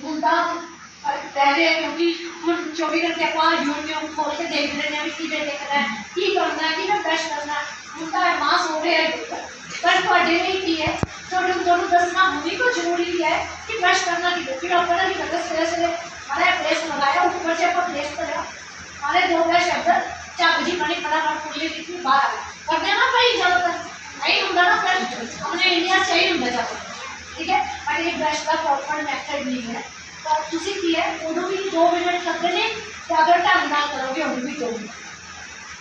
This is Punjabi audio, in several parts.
बूढ़ा पहले क्योंकि हम चौबीस घंटे अखबार यूट्यूब खोल के देख रहे हैं चीज़ें देख रहे हैं की करना है कि ब्रश करना है उनका माँ सो रहे हैं पर थोड़े नहीं की है छोटे छोटे दसना होने को ज़रूरी है कि ब्रश करना चाहिए फिर आप पता नहीं करते सवेरे सवेरे हमारे प्रेस मंगाया ऊपर से आपका प्रेस पर हमारे दो ब्रश अंदर चार बजे पानी फटाफट पूरी कितनी बार आ गई करने ना भाई ज़्यादातर नहीं होगा ना ब्रश हमने इंडिया से ही होता जाता ठीक है पर ये ब्रश का प्रॉपर मैथड नहीं है तो ਤੁਸੀਂ ਕੀ ਹੈ ਉਦੋਂ ਵੀ 2 ਮਿੰਟ ਲੱਗਦੇ ਨੇ ਤੇ ਅਗਰ ਢੰਗ ਨਾਲ ਕਰੋਗੇ ਉਦੋਂ ਵੀ 2 ਮਿੰਟ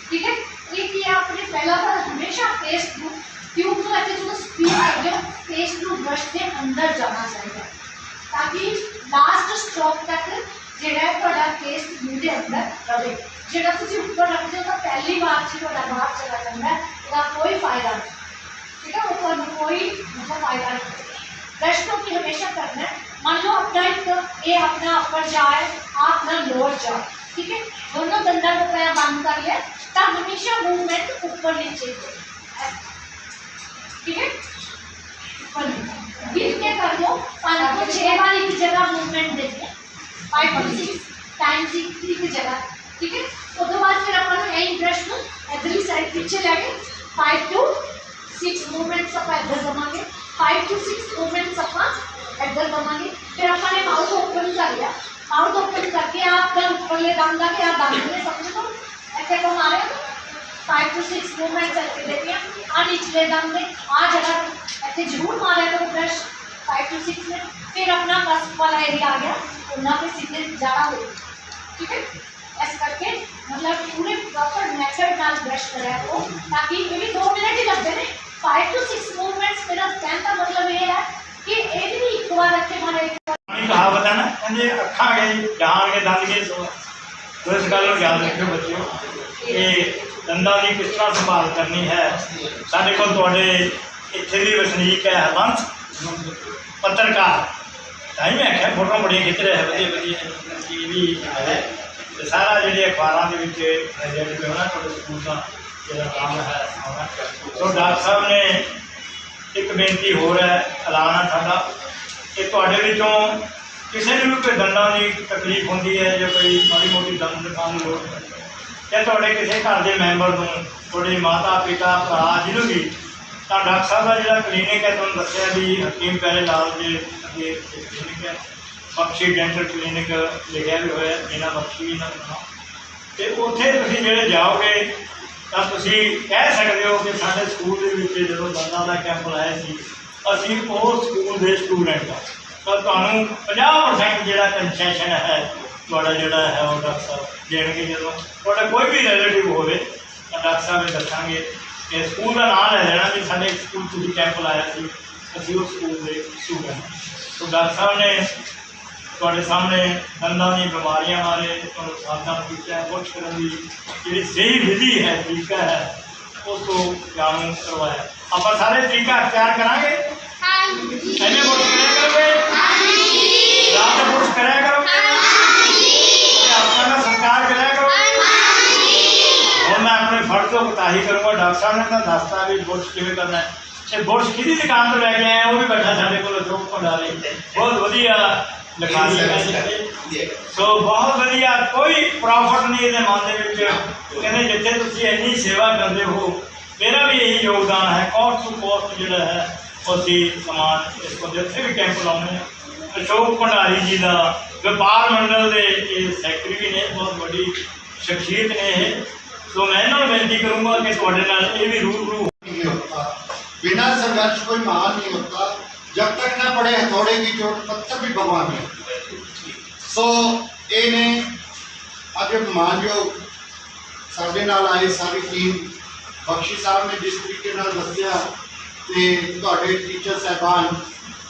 ठीक है ये कि आपने पहला बार हमेशा पेस्ट ਨੂੰ ट्यूब ਨੂੰ ऐसे ਜਦੋਂ स्पीड ਕਰਦੇ ਹੋ पेस्ट ਨੂੰ ब्रश ਦੇ ਅੰਦਰ ਜਾਣਾ ਚਾਹੀਦਾ ਤਾਂ ਕਿ ਲਾਸਟ ਸਟ੍ਰੋਕ ਤੱਕ ਜਿਹੜਾ ਹੈ ਤੁਹਾਡਾ ਪੇਸਟ ਮੂੰਹ ਦੇ ਅੰਦਰ ਰਵੇ ਜਿਹੜਾ ਤੁਸੀਂ ਉੱਪਰ ਰੱਖਦੇ ਹੋ ਤਾਂ ਪਹਿਲੀ ਵਾਰ 'ਚ ਹੀ ਤੁਹਾਡਾ ਬਾਹਰ ਚਲਾ ਜਾਂਦਾ ਹੈ ਉਹਦਾ ਕੋਈ ਫਾਇਦਾ ਨਹੀਂ ठीक है वो ਤੁਹਾਨੂੰ कोई मतलब फायदा नहीं दर्शकों की हमेशा करना है, मान लो अपना एक, ये अपना अपर जाए, आप ना लोअर जाए ठीक है? दोनों गंदा तो रुपया बाँध कर लिया, तब हमेशा मूवमेंट ऊपर नीचे ठीक है? कर दो पानी को छह वाली की जगह मूवमेंट देते five point six time six three की जगह, ठीक है? तो उसके बाद फिर अपन यही ब्रश को एवरी साइड पीछे जाके फाइव टू सिक्स मूवमेंट सब पैदल जमा के फाइव टू सिक्स मूवमेंट्स अपना एडजस्ट बनाएँगे फिर अपना ने माउथ ओपन कर लिया। माउथ ओपन करके आप अगर ऊपर ले दम जाके आप दम ले समझे तो ऐसे को मारे फाइव टू सिक्स मूवमेंट करके देखिए हाँ निचले दम दे आ जगह ऐसे ज़रूर मारे तो ब्रश फाइव टू सिक्स में। फिर अपना बस वाला एरिया आ गया उन्ना पे सीधे ज़्यादा हो ठीक है? ऐसे करके मतलब पूरे प्रॉपर मेथड डाल ब्रश कराया तो ताकि क्योंकि दो मिनट ही लगते हैं फाइव टू सिक्स मूवमेंट्स मेरा कहने का मतलब ये है कि एक भी एक बार रखे हमारे एक बार ਪੁਰਾਣੀ ਕਹਾਵਤ ਹੈ ਨਾ ਕਹਿੰਦੇ ਅੱਖਾਂ ਗਏ ਜਾਣ ਕੇ ਦੰਦ ਗਏ ਸੋ ਤੋ ਇਸ ਗੱਲ ਨੂੰ ਯਾਦ ਰੱਖਿਓ ਬੱਚਿਓ ਕਿ ਦੰਦਾਂ ਦੀ ਕਿਸ ਤਰ੍ਹਾਂ ਸੰਭਾਲ ਕਰਨੀ ਹੈ ਸਾਡੇ ਕੋਲ ਤੁਹਾਡੇ ਇੱਥੇ ਵੀ ਵਸਨੀਕ ਹੈ ਹਰਬੰਸ ਪੱਤਰਕਾਰ ਤਾਂ ਹੀ ਮੈਂ ਆਖਿਆ ਫੋਟੋ ਬੜੀਆਂ ਖਿੱਚ ਰਿਹਾ ਵਧੀਆ ਵਧੀਆ ਟੀਵੀ ਹੈ ਤੇ ਸਾਰਾ ਜਿਹੜੇ ਅਖਬਾਰਾਂ ਦੇ ਵਿੱਚ ਜਿਹੜੇ ਵੀ ਹੋਣਾ ਤੁਹਾਡੇ ਸਕੂਲ ਦਾ ਜਿਹੜਾ ਕੰਮ ਹੈ ਸੋ ਡਾਕਟਰ ਸਾਹਿਬ ਨੇ ਇੱਕ ਬੇਨਤੀ ਹੋਰ ਹੈ, ਐਲਾਨ ਹੈ ਸਾਡਾ, ਕਿ ਤੁਹਾਡੇ ਵਿੱਚੋਂ ਕਿਸੇ ਨੂੰ ਵੀ ਕੋਈ ਦੰਦਾਂ ਦੀ ਤਕਲੀਫ ਹੁੰਦੀ ਹੈ ਜਾਂ ਕੋਈ ਮਾੜੀ ਮੋਟੀ ਦੰਦ ਦਿਖਾਉਣ ਦੀ ਲੋੜ ਹੈ, ਜਾਂ ਤੁਹਾਡੇ ਕਿਸੇ ਘਰ ਦੇ ਮੈਂਬਰ ਨੂੰ, ਤੁਹਾਡੇ ਮਾਤਾ, ਪਿਤਾ, ਭਰਾ ਜਿਹਨੂੰ ਵੀ, ਤਾਂ ਡਾਕਟਰ ਸਾਹਿਬ ਦਾ ਜਿਹੜਾ ਕਲੀਨਿਕ ਹੈ, ਤੁਹਾਨੂੰ ਦੱਸਿਆ ਵੀ ਹਕੀਮ ਪਹਿਲੇ ਲਾਲ ਦੇ ਅੱਗੇ ਕਲੀਨਿਕ ਹੈ, ਬਖਸ਼ੀ ਡੈਂਟਲ ਕਲੀਨਿਕ ਲਿਖਿਆ ਵੀ ਹੋਇਆ ਇਹਨਾਂ ਬਖਸ਼ੀ ਇਹਨਾਂ ਦਾ ਨਾਮ ਤੇ ਉੱਥੇ ਤੁਸੀਂ ਜਿਹੜੇ ਜਾਓਗੇ ਤਾਂ ਤੁਸੀਂ ਕਹਿ ਸਕਦੇ ਹੋ ਕਿ ਸਾਡੇ ਸਕੂਲ ਦੇ ਵਿੱਚ ਜਦੋਂ ਦੰਦਾਂ ਦਾ ਕੈਂਪ ਲਾਇਆ ਸੀ, ਅਸੀਂ ਉਹ ਸਕੂਲ ਦੇ ਸਟੂਡੈਂਟ ਹਾਂ ਤਾਂ ਤੁਹਾਨੂੰ 50% ਜਿਹੜਾ ਕੰਸੈਸ਼ਨ ਹੈ, ਤੁਹਾਡਾ ਜਿਹੜਾ ਹੈ ਉਹ ਡਾਕਟਰ ਸਾਹਿਬ ਦੇਣਗੇ ਜਦੋਂ। ਤੁਹਾਡਾ ਕੋਈ ਵੀ ਰਿਲੇਟਿਵ ਹੋਵੇ, ਤਾਂ ਡਾਕਟਰ ਸਾਹਿਬ ਨੂੰ ਦੱਸਾਂਗੇ ਕਿ ਸਕੂਲ ਦਾ ਨਾਮ ਲੈ ਲੈਣਾ ਵੀ ਸਾਡੇ ਸਕੂਲ ਤੁਸੀਂ ਕੈਂਪ ਲਾਇਆ ਸੀ, ਅਸੀਂ ਉਹ ਸਕੂਲ ਦੇ ਸਟੂਡੈਂਟ ਸੋ ਡਾਕਟਰ ਸਾਹਿਬ ਨੇ ਤੁਹਾਡੇ ਸਾਹਮਣੇ ਦੰਦਾਂ ਦੀਆਂ ਬਿਮਾਰੀਆਂ ਬਾਰੇ ਤੁਹਾਨੂੰ ਸਾਵਧਾਨ ਕੀਤਾ ਹੈ ਪੁੱਛ ਕਰਨ ਦੀ ਜਿਹੜੀ ਸਹੀ ਵਿਧੀ ਹੈ ਤਰੀਕਾ ਹੈ ਉਸ ਤੋਂ ਜਾਣੂ ਕਰਵਾਇਆ। ਆਪਾਂ ਸਾਰੇ ਤਰੀਕਾ ਅਖਤਿਆਰ ਕਰਾਂਗੇ? ਐਵੇਂ ਪੁੱਛ ਕਰਿਆ ਕਰੋਗੇ? ਰਾਤ ਨੂੰ ਪੁੱਛ ਕਰਿਆ ਕਰੋਗੇ? ਤੇ ਆਪਾਂ ਦਾ ਸੰਸਕਾਰ ਕਰਿਆ ਕਰੋਗੇ? ਹੁਣ ਮੈਂ ਆਪਣੇ ਫਰਜ਼ ਤੋਂ ਕੋਤਾਹੀ ਕਰੂੰਗਾ ਡਾਕਟਰ ਸਾਹਿਬ ਨੇ ਤਾਂ ਦੱਸਤਾ ਵੀ ਬੁਰਸ਼ ਕਿਵੇਂ ਕਰਨਾ ਹੈ। ਤੇ ਬੁਰਸ਼ ਕਿਹਦੀ ਦੁਕਾਨ ਤੋਂ ਲੈ ਕੇ ਆਏ ਆ, ਉਹ ਵੀ ਬੈਠਾ ਸਾਡੇ ਕੋਲ ਚੌਕ ਭੰਡਾਰੇ। ਬਹੁਤ ਵਧੀਆ। ਲਿਖਾ ਸਕਦੇ ਸੋ ਬਹੁਤ ਵਧੀਆ ਕੋਈ ਪ੍ਰੋਫਿਟ ਨਹੀਂ ਇਹਦੇ ਮਨ ਦੇ ਵਿੱਚ। ਕਹਿੰਦੇ ਜਿੱਥੇ ਤੁਸੀਂ ਇੰਨੀ ਸੇਵਾ ਕਰਦੇ ਹੋ ਮੇਰਾ ਵੀ ਇਹੀ ਯੋਗਦਾਨ ਹੈ। ਕੋਸਟ ਟੂ ਕੋਸਟ ਜਿਹੜਾ ਹੈ ਅਸੀਂ ਸਮਾਜ ਇਸ ਕੋਲ ਜਿੱਥੇ ਵੀ ਕੈਂਪ ਲਾਉਂਦੇ ਆ ਅਸ਼ੋਕ ਭੰਡਾਰੀ ਜੀ ਦਾ ਵਪਾਰ ਮੰਡਲ ਦੇ ਇਹ ਸੈਕਟਰੀ ਵੀ ਨੇ ਬਹੁਤ ਵੱਡੀ ਸ਼ਖਸੀਅਤ ਨੇ ਇਹ। ਸੋ ਮੈਂ ਇਹਨਾਂ ਨੂੰ ਬੇਨਤੀ ਕਰੂੰਗਾ ਕਿ ਤੁਹਾਡੇ ਨਾਲ ਇਹ ਵੀ ਰੂਬਰੂ ਬਿਨਾ ਸੰਘਰਸ਼ ਕੋਈ ਮਾਨ ਨਹੀਂ ਹੁੰਦਾ जब तक न पड़े हथौड़े की चोट पत्थर भी भगवान है ਸੋ ਇਹ ਨੇ ਅੱਜ ਮਾਨਯੋਗ ਸਾਡੇ ਨਾਲ ਆਏ ਸਾਰੀ ਟੀਮ ਬਖਸ਼ੀ ਸਾਹਿਬ ਨੇ ਜਿਸ ਤਰੀਕੇ ਨਾਲ ਦੱਸਿਆ ਤੇ ਤੁਹਾਡੇ ਟੀਚਰ ਸਹਿਬਾਨ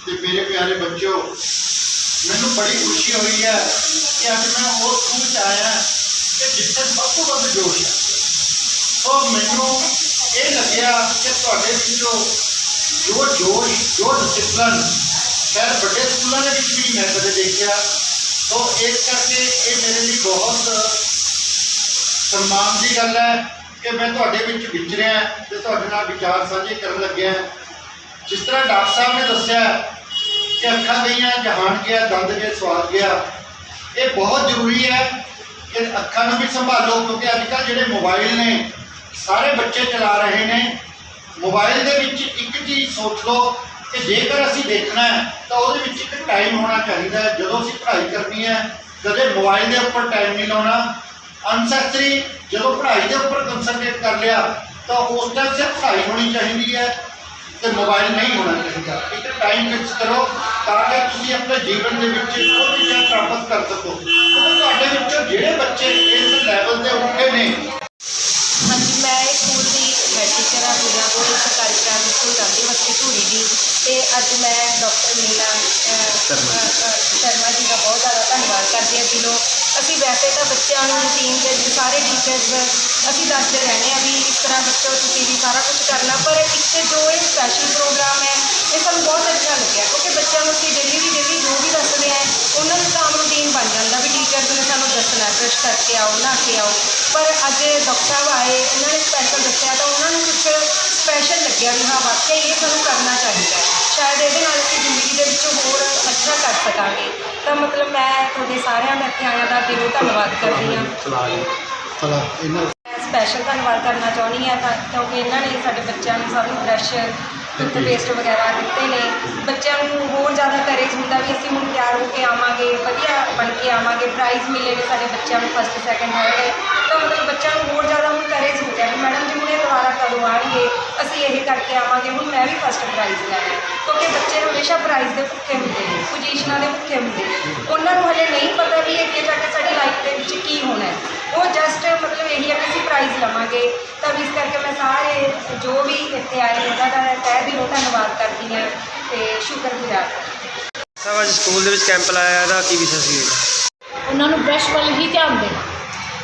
ਤੇ ਮੇਰੇ ਪਿਆਰੇ ਬੱਚਿਓ ਮੈਨੂੰ ਬੜੀ ਖੁਸ਼ੀ ਹੋਈ ਹੈ ਕਿ ਅੱਜ ਮੈਂ ਉਸ ਸਕੂਲ ਚ ਆਇਆ ਕਿ ਜਿੱਥੇ ਸਭ ਤੋਂ ਵੱਧ ਜੋਸ਼ ਹੈ ਸੋ ਮੈਨੂੰ ਇਹ ਲੱਗਿਆ ਕਿ ਤੁਹਾਡੇ ਵਿੱਚੋਂ ਜੋ ਜੋਸ਼, ਜੋ ਡਿਸਪਲਨ ਖੈਰ ਵੱਡੇ ਸਕੂਲਾਂ ਦੇ ਵਿੱਚ ਵੀ ਮੈਂ ਕਦੇ ਦੇਖਿਆ ਸੋ ਇਸ ਕਰਕੇ ਇਹ ਮੇਰੇ ਲਈ ਬਹੁਤ ਸਨਮਾਨ ਦੀ ਗੱਲ ਹੈ ਕਿ ਮੈਂ ਤੁਹਾਡੇ ਵਿੱਚ ਵਿਚਰਿਆ ਤੇ ਤੁਹਾਡੇ ਨਾਲ ਵਿਚਾਰ ਸਾਂਝੇ ਕਰਨ ਲੱਗਿਆ ਜਿਸ ਤਰ੍ਹਾਂ ਡਾਕਟਰ ਸਾਹਿਬ ਨੇ ਦੱਸਿਆ ਕਿ ਅੱਖਾਂ ਗਈਆਂ, ਜਹਾਨ ਗਿਆ, ਦੰਦ ਗਿਆ ਸਵਾਦ ਗਿਆ। ਇਹ ਬਹੁਤ ਜ਼ਰੂਰੀ ਹੈ ਕਿ ਅੱਖਾਂ ਨੂੰ ਵੀ ਸੰਭਾਲੋ ਕਿਉਂਕਿ ਅੱਜ ਕੱਲ੍ਹ ਜਿਹੜੇ ਮੋਬਾਈਲ ਨੇ, ਸਾਰੇ ਬੱਚੇ ਚਲਾ ਰਹੇ ਨੇ। ਮੋਬਾਈਲ ਦੇ ਵਿੱਚ ਇੱਕ ਚੀਜ਼ ਸੋਚ ਲਓ ਕਿ ਜੇਕਰ ਅਸੀਂ ਦੇਖਣਾ ਹੈ, ਤਾਂ ਉਹਦੇ ਵਿੱਚ ਇੱਕ ਟਾਈਮ ਹੋਣਾ ਚਾਹੀਦਾ ਹੈ। ਜਦੋਂ ਅਸੀਂ ਪੜ੍ਹਾਈ ਕਰਨੀ ਹੈ, ਕਦੇ ਮੋਬਾਈਲ ਦੇ ਉੱਪਰ ਟਾਈਮ ਨਹੀਂ ਲਾਉਣਾ। ਅਨਸੈਸਰੀ ਜਦੋਂ ਪੜ੍ਹਾਈ ਦੇ ਉੱਪਰ ਕੰਸੰਟਰੇਟ ਕਰ ਲਿਆ, ਤਾਂ ਉਸ ਟਾਈਮ ਸਿਰਫ ਪੜ੍ਹਾਈ ਹੋਣੀ ਚਾਹੀਦੀ ਹੈ ਤੇ ਮੋਬਾਈਲ ਨਹੀਂ ਹੋਣਾ ਚਾਹੀਦਾ। ਇੱਕ ਟਾਈਮ ਫਿਕਸ ਕਰੋ ਤਾਂ ਕਿ ਤੁਸੀਂ ਆਪਣੇ ਜੀਵਨ ਦੇ ਵਿੱਚ ਉਹ ਚੀਜ਼ਾਂ ਪ੍ਰਾਪਤ ਕਰ ਸਕੋ। ਕਿਉਂਕਿ ਤੁਹਾਡੇ ਵਿੱਚੋਂ ਜਿਹੜੇ ਬੱਚੇ ਇਸ ਲੈਵਲ ਤੇ ਉੱਠੇ ਨੇ ਹਾਂਜੀ ਮੈਂ ਇਹ ਸਕੂਲ ਦੀ ਹੈਡ ਟੀਚਰ ਹਾਂ ਪੂਜਾ ਕੋਲ ਸਰਕਾਰੀ ਪ੍ਰਾਇਮਰੀ ਸਕੂਲ ਜਾਂਦੀ ਵਸਤੀ ਧੂਰੀ ਦੀ ਤੇ ਅੱਜ ਮੈਂ ਡਾਕਟਰ ਨੀਲਾ ਸ਼ਰਮਾ ਜੀ। ਦਾ ਬਹੁਤ ਜ਼ਿਆਦਾ ਧੰਨਵਾਦ ਕਰਦੀ ਹਾਂ ਦਿਲੋਂ ਅਸੀਂ ਵੈਸੇ ਤਾਂ ਬੱਚਿਆਂ ਨੂੰ ਰੂਟੀਨ ਦੇ ਸਾਰੇ ਟੀਚਰਸ ਅਸੀਂ ਦੱਸਦੇ ਰਹਿੰਦੇ ਹਾਂ ਵੀ ਇਸ ਤਰ੍ਹਾਂ ਬੱਚੋ ਤੁਸੀਂ ਵੀ ਸਾਰਾ ਕੁਝ ਕਰਨਾ। ਪਰ ਇੱਕ ਜੋ ਇਹ ਸਪੈਸ਼ਲ ਪ੍ਰੋਗਰਾਮ ਹੈ ਇਹ ਸਾਨੂੰ ਬਹੁਤ ਅੱਛਾ ਲੱਗਿਆ ਕਿਉਂਕਿ ਬੱਚਿਆਂ ਨੂੰ ਅਸੀਂ ਡੇਲੀ ਦੀ ਡੇਲੀ ਜੋ ਵੀ ਦੱਸਦੇ ਆ ਉਹਨਾਂ ਨੂੰ ਕੰਮ ਰੂਟੀਨ ਬਣ ਜਾਂਦਾ ਵੀ ਟੀਚਰਸ ਨੇ ਸਾਨੂੰ ਦੱਸਣਾ ਬ੍ਰਸ਼ ਕਰਕੇ ਆਓ ਨਹਾ ਕੇ ਆਓ। ਪਰ ਅੱਜ ਡਾਕਟਰ ਸਾਹਿਬ ਆਏ ਉਹਨਾਂ ਨੇ ਸਪੈਸ਼ਲ ਦੱਸਿਆ ਤਾਂ ਉਹਨਾਂ ਨੂੰ ਕੁਝ ਸਪੈਸ਼ਲ ਲੱਗਿਆ ਵੀ ਹਾਂ ਵਾਕਈ ਇਹ ਸਾਨੂੰ ਕਰਨਾ ਚਾਹੀਦਾ ਹੈ। ਸ਼ਾਇਦ ਇਹਦੇ ਨਾਲ ਅਸੀਂ ਜ਼ਿੰਦਗੀ ਦੇ ਵਿੱਚ ਹੋਰ ਅੱਛਾ ਕਰ ਸਕਾਂਗੇ। ਤਾਂ ਮਤਲਬ ਮੈਂ ਤੁਹਾਡੇ ਸਾਰਿਆਂ ਦਾ ਇੱਥੇ ਆਇਆਂ ਦਾ ਦਿਲੋਂ ਧੰਨਵਾਦ ਕਰਦੀ ਹਾਂ। ਚਲੋ ਇਹਨਾਂ ਮੈਂ ਸਪੈਸ਼ਲ ਧੰਨਵਾਦ ਕਰਨਾ ਚਾਹੁੰਦੀ ਹਾਂ ਤਾਂ ਕਿਉਂਕਿ ਇਹਨਾਂ ਨੇ ਸਾਡੇ ਬੱਚਿਆਂ ਨੂੰ ਸਭ ਨੂੰ ਬ੍ਰਸ਼ ਟੂਥਪੇਸਟ ਵਗੈਰਾ ਦਿੱਤੇ ਨੇ। ਬੱਚਿਆਂ ਨੂੰ ਹੋਰ ਜ਼ਿਆਦਾ ਕਰੇਜ ਹੁੰਦਾ ਵੀ ਅਸੀਂ ਹੁਣ ਤਿਆਰ ਹੋ ਕੇ ਆਵਾਂਗੇ ਵਧੀਆ ਬਣ ਕੇ ਆਵਾਂਗੇ। ਪ੍ਰਾਈਜ਼ ਮਿਲੇ ਨੇ ਸਾਡੇ ਬੱਚਿਆਂ ਨੂੰ ਫਸਟ ਸੈਕਿੰਡ ਥਰਡ ਤਾਂ ਮਤਲਬ ਬੱਚਿਆਂ ਨੂੰ ਹੋਰ ਜ਼ਿਆਦਾ ਹੁਣ ਕਰੇਜ ਹੋ ਗਿਆ ਵੀ ਮੈਡਮ ਆਣਗੇ ਅਸੀਂ ਇਹ ਕਰਕੇ ਆਵਾਂਗੇ ਹੁਣ ਮੈਂ ਵੀ ਫਸਟ ਪ੍ਰਾਈਜ਼ ਲੈਣਾ ਹੈ। ਕਿਉਂਕਿ ਬੱਚੇ ਹਮੇਸ਼ਾ ਪ੍ਰਾਈਜ਼ ਦੇ ਭੁੱਖੇ ਹੁੰਦੇ ਨੇ ਪੋਜੀਸ਼ਨਾਂ ਦੇ ਭੁੱਖੇ ਹੁੰਦੇ ਨੇ। ਉਹਨਾਂ ਨੂੰ ਹਲੇ ਨਹੀਂ ਪਤਾ ਵੀ ਅੱਗੇ ਜਾ ਕੇ ਸਾਡੀ ਲਾਈਫ ਦੇ ਵਿੱਚ ਕੀ ਹੋਣਾ ਹੈ। ਉਹ ਜਸਟ ਮਤਲਬ ਇਹੀ ਹੈ ਕਿ ਅਸੀਂ ਪ੍ਰਾਈਜ਼ ਲਵਾਂਗੇ। ਤਾਂ ਇਸ ਕਰਕੇ ਮੈਂ ਸਾਰੇ ਜੋ ਵੀ ਇੱਥੇ ਆਏ ਉਹਨਾਂ ਦਾ ਤਹਿ ਦਿਲੋਂ ਧੰਨਵਾਦ ਕਰਦੀ ਹਾਂ ਤੇ ਸ਼ੁਕਰਗੁਜ਼ਾਰ ਸਾਹਿਬ ਅੱਜ ਸਕੂਲ ਦੇ ਵਿੱਚ ਕੈਂਪ ਲਾਇਆ ਇਹਦਾ ਕੀ ਵਿਸ਼ਾ ਸੀ? ਉਹਨਾਂ ਨੂੰ ਬ੍ਰਸ਼ ਵੱਲ ਹੀ ਧਿਆਨ ਦੇਣਾ।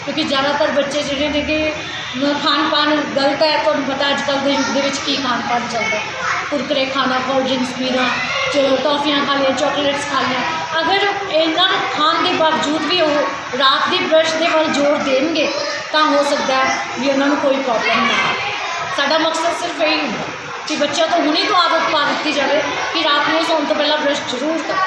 ਕਿਉਂਕਿ ਜ਼ਿਆਦਾਤਰ ਬੱਚੇ ਜਿਹੜੇ ਨੇ ਕਿ ਨ- ਖਾਣ ਪਾਣ ਗਲਤ ਹੈ, ਤੁਹਾਨੂੰ ਪਤਾ ਅੱਜ ਕੱਲ੍ਹ ਦੇ ਯੁੱਗ ਦੇ ਵਿੱਚ ਕੀ ਖਾਣ ਪਾਣ ਚੱਲਦਾ। ਕੁਰਕਰੇ ਖਾਣਾ ਕੋਲਡ ਡਰਿੰਕਸ ਪੀਣਾ ਜੋ ਟੌਫੀਆਂ ਖਾ ਲਈਆਂ ਚਾਕਲੇਟਸ ਖਾ ਲਈਆਂ। ਅਗਰ ਇਹਨਾਂ ਖਾਣ ਦੇ ਬਾਵਜੂਦ ਵੀ ਉਹ ਰਾਤ ਦੀ ਬ੍ਰਸ਼ ਦੇ ਵੱਲ ਜ਼ੋਰ ਦੇਣਗੇ, ਤਾਂ ਹੋ ਸਕਦਾ ਹੈ ਵੀ ਉਹਨਾਂ ਨੂੰ ਕੋਈ ਪ੍ਰੋਬਲਮ ਨਾ ਆਵੇ। ਸਾਡਾ ਮਕਸਦ ਸਿਰਫ ਇਹੀ ਹੁੰਦਾ ਕਿ ਬੱਚਿਆਂ ਤੋਂ ਹੁਣੀ ਤੋਂ ਆਦਤ ਪਾ ਦਿੱਤੀ ਜਾਵੇ ਕਿ ਰਾਤ ਨੂੰ ਸੌਣ ਤੋਂ ਪਹਿਲਾਂ ਬ੍ਰਸ਼ ਜ਼ਰੂਰ ਕਰੋ।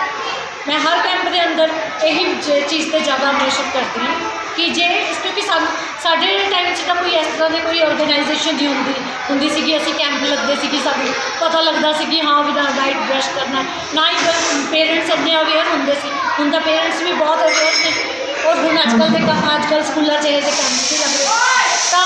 ਮੈਂ ਹਰ ਕੈਂਪ ਦੇ ਅੰਦਰ ਇਹੀ ਚੀਜ਼ ਤੇ ਜ਼ਿਆਦਾ ਹਮੇਸ਼ਾ ਕਰਦੀ ਹਾਂ। ਕਿ ਜੇ ਕਿਉਂਕਿ ਸਾਨੂੰ ਸਾਡੇ ਟਾਈਮ 'ਚ ਤਾਂ ਕੋਈ ਇਸ ਤਰ੍ਹਾਂ ਦੀ ਕੋਈ ਆਰਗੇਨਾਈਜੇਸ਼ਨ ਨਹੀਂ ਹੁੰਦੀ ਹੁੰਦੀ ਸੀਗੀ ਅਸੀਂ ਕੈਂਪ ਲੱਗਦੇ ਸੀ ਕਿ ਸਾਨੂੰ ਪਤਾ ਲੱਗਦਾ ਸੀ ਕਿ ਹਾਂ ਵੀ ਰਾਈਟ ਬ੍ਰਸ਼ ਕਰਨਾ ਨਾ ਹੀ ਪੇਰੈਂਟਸ ਇੰਨੇ ਅਵੇਅਰ ਹੁੰਦੇ ਸੀ ਹੁਣ ਤਾਂ ਪੇਰੈਂਟਸ ਵੀ ਬਹੁਤ ਅਵੇਅਰ ਨੇ ਔਰ ਹੁਣ ਅੱਜ ਕੱਲ੍ਹ ਦੇ ਅੱਜ ਕੱਲ੍ਹ ਸਕੂਲਾਂ 'ਚ ਇਹ ਜਿਹੇ ਕੈਂਪ ਵੀ ਲੱਗਦੇ ਤਾਂ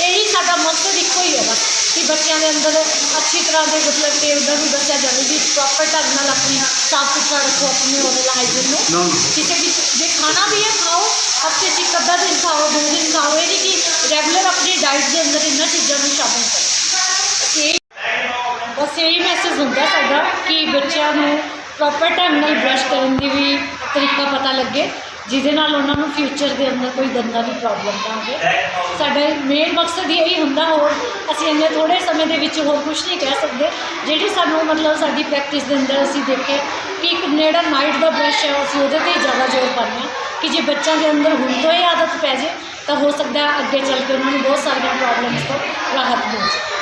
ਇਹੀ ਸਾਡਾ ਮਕਸਦ ਇੱਕੋ ਹੀ ਹੈ ਬਸ ਕਿ ਬੱਚਿਆਂ ਦੇ ਅੰਦਰ ਅੱਛੀ ਤਰ੍ਹਾਂ ਦੇ ਮਤਲਬ ਕਿ ਉਹਦਾ ਵੀ ਬੱਚਾ ਜਾਵੇ ਵੀ ਪ੍ਰੋਪਰ ਢੰਗ ਨਾਲ ਆਪਣੀ ਸਾਫ਼ ਸੁਥਰਾ ਰੱਖੋ ਆਪਣੇ ਉਹਦੇ ਹਾਈਜੀਨ ਨੂੰ। ਕਿਸੇ ਵੀ ਜੇ ਖਾਣਾ ਵੀ ਹੈ ਖਾਓ ਹਫ਼ਤੇ 'ਚ ਇੱਕ ਅੱਧਾ ਦਿਨ ਖਾਓ ਦੋ ਦਿਨ ਖਾਓ ਇਹ ਨਹੀਂ ਕਿ ਰੈਗੂਲਰ ਆਪਣੀ ਡਾਈਟ ਦੇ ਅੰਦਰ ਇਹਨਾਂ ਚੀਜ਼ਾਂ ਨੂੰ ਸ਼ਾਮਿਲ ਕਰੋ। ਇਹ ਬਸ ਇਹੀ ਮੈਸੇਜ ਹੁੰਦਾ ਸਾਡਾ ਕਿ ਬੱਚਿਆਂ ਨੂੰ ਪ੍ਰੋਪਰ ਢੰਗ ਨਾਲ ਬ੍ਰਸ਼ ਕਰਨ ਦੀ ਵੀ ਤਰੀਕਾ ਪਤਾ ਲੱਗੇ ਜਿਹਦੇ ਨਾਲ ਉਹਨਾਂ ਨੂੰ ਫਿਊਚਰ ਦੇ ਅੰਦਰ ਕੋਈ ਦੰਦਾਂ ਦੀ ਪ੍ਰੋਬਲਮ ਨਾ ਹੋਵੇ ਸਾਡਾ ਮੇਨ ਮਕਸਦ ਇਹ ਹੀ ਹੁੰਦਾ ਹੋਰ ਅਸੀਂ ਇੰਨੇ ਥੋੜੇ ਸਮੇਂ ਦੇ ਵਿੱਚ ਹੋਰ ਕੁਝ ਨਹੀਂ ਕਹਿ ਸਕਦੇ। ਜਿਹੜੀ ਸਾਨੂੰ ਮਤਲਬ ਸਾਡੀ ਪ੍ਰੈਕਟਿਸ ਦੇ ਅੰਦਰ ਅਸੀਂ ਦੇਖੇ ਕਿ ਇੱਕ ਜਿਹੜਾ ਨਾਈਟ ਦਾ ਬ੍ਰਸ਼ ਹੈ ਅਸੀਂ ਉਹਦੇ ਤੇ ਜ਼ਿਆਦਾ ਜ਼ੋਰ ਪਾਉਂਦੇ ਹਾਂ। ਕਿ ਜੇ ਬੱਚਿਆਂ ਦੇ ਅੰਦਰ ਹੁਣ ਤੋਂ ਇਹ ਆਦਤ ਪੈ ਜੇ ਤਾਂ ਹੋ ਸਕਦਾ ਅੱਗੇ ਚੱਲ ਕੇ ਉਹਨਾਂ ਨੂੰ ਬਹੁਤ ਸਾਰੀਆਂ ਪ੍ਰੋਬਲਮਸ ਤੋਂ ਰਾਹਤ ਮਿਲ ਜਾਵੇ